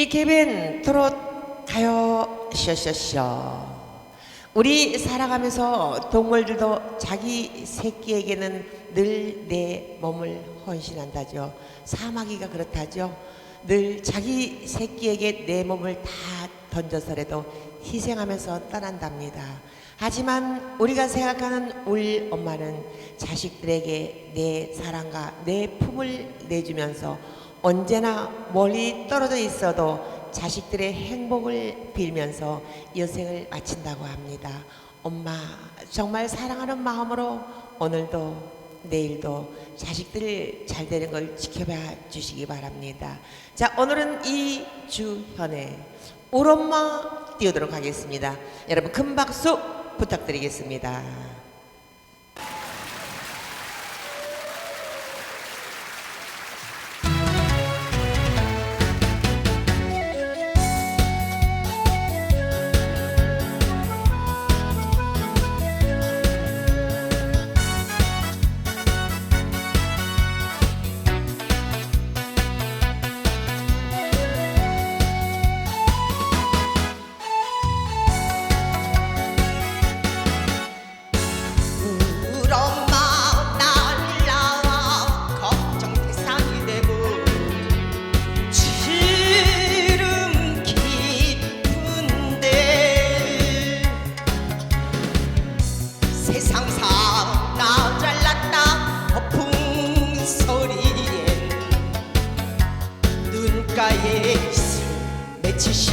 디케빈 트롯 가요. 쇼쇼쇼 우리 살아가면서 동물들도 자기 새끼에게는 늘 내 몸을 헌신한다죠. 사마귀가 그렇다죠. 늘 자기 새끼에게 내 몸을 다 던져서라도 희생하면서 떠난답니다. 하지만 우리가 생각하는 우리 엄마는 자식들에게 내 사랑과 내 품을 내주면서 언제나 멀리 떨어져 있어도 자식들의 행복을 빌면서 여생을 마친다고 합니다. 엄마 정말 사랑하는 마음으로 오늘도 내일도 자식들 잘 되는 걸 지켜봐 주시기 바랍니다. 자 오늘은 이주현의 우리 엄마 띄우도록 하겠습니다. 여러분 큰 박수 부탁드리겠습니다. 세상사 나 잘났다. 허풍 소리엔 눈가에 맺히시